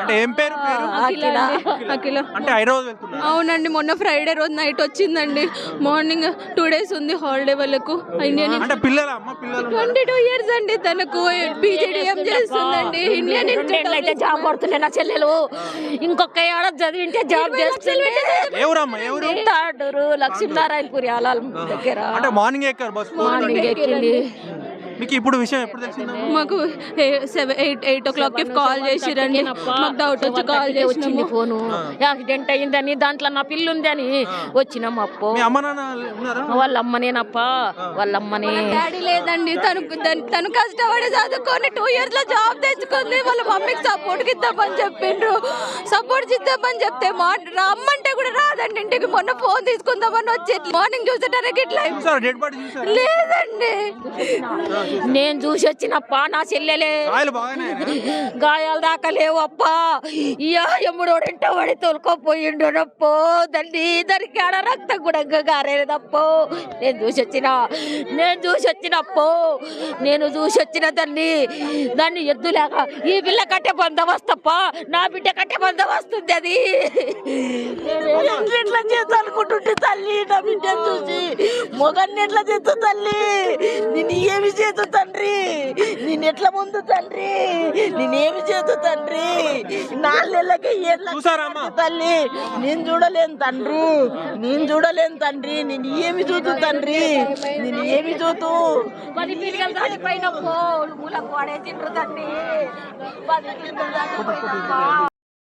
అంటే ఏం పేరు? పేరు? అఖిల. అఖిల. అంటే అవునండి మొన్న ఫ్రైడే రోజు నైట్ వచ్చిందండి. మార్నింగ్ టూ డేస్ ఉంది హాలిడే వాళ్ళకు ఇండియన్ అంటే పిల్లల అమ్మ పిల్లలు ట్వంటీ టూ ఇయర్స్ అండి తనకు పీజీడిఎం చేస్తుందండి ఇండియన్ అయితే జాబ్ పడుతుండే నా చెల్లెలు. ఇంకొక ఏడాది చదివింటే జాబ్ చేస్తుండే. ఎవరమ్మా ఎవరు? తాడూరు లక్ష్మీనారాయణపురి అలాల దగ్గర. అంటే మార్నింగ్ ఎక్కారు బస్. మార్నింగ్ ఎక్కింది. మీకు ఇప్పుడు విషయం ఎప్పుడు తెలిసిందమ్మా మాకు సెవెన్ ఎయిట్ ఎయిట్ ఓ క్లాక్కి కాల్ చేసిరండి మాకు డౌట్ వచ్చి కాల్ వచ్చింది చేసినాము. ఫోను. యాక్సిడెంట్ అయిందని దాంట్లో నా పిల్లు ఉందని వచ్చినాం అప్పు. మీ అమ్మ నాన్న ఉన్నారా? వాళ్ళ అమ్మనేనప్ప వాళ్ళ అమ్మనే డాడీ లేదండి. తను తను- తను కష్టపడి చదువుకొని టూ ఇయర్స్లో జాబ్ తెచ్చుకుంది. వాళ్ళ మమ్మీకి సపోర్ట్ ఇద్దామని చెప్పిండ్రు. సపోర్ట్ ఇద్దామని చెప్తే మా రమ్మంటే కూడా రాదండి. ఇంటికి మొన్న ఫోన్ తీసుకుందామని వచ్చి మార్నింగ్ చూసేటానికి ఇట్లా లేదండి. నేను చూసి వచ్చినప్ప నా చెల్లెలే. గాయాల దాకా లేవు అప్పా ఇంట పడి తోలుకోపోయిండు నప్పో దాన్ని దానికి ఆడ రక్తం కూడా గారేదప్పో నేను చూసి వచ్చిన నేను చూసి వచ్చినప్పో. నేను చూసి వచ్చిన దాన్ని దాన్ని ఎద్దులేక ఈ పిల్ల కట్టే బందోబస్తప్ప నా బిడ్డ కట్టే బందోబస్తుంది అది. నేను ఎట్లా చేస్తా అనుకుంటుంటే తల్లి నా బిడ్డ చూసి మొగన్ని ఎట్లా చేస్తూ తల్లి? నేను ఏమి చేతు తండ్రి? నేను ఎట్లా ముందు తండ్రి? నేనేమి చేతు తండ్రి? నాలుగేళ్ళకి? తల్లి? నేను చూడలేను తండ్రి. నేను చూడలేను తండ్రి. నేను ఏమి చూతు తండ్రి? నేను ఏమి చూతు పది పిల్లలు దాటిపోయినప్పో మూలకు వాడేసిండ్రు తండ్రి. పది పిల్లలు దాటిపోయినప్పో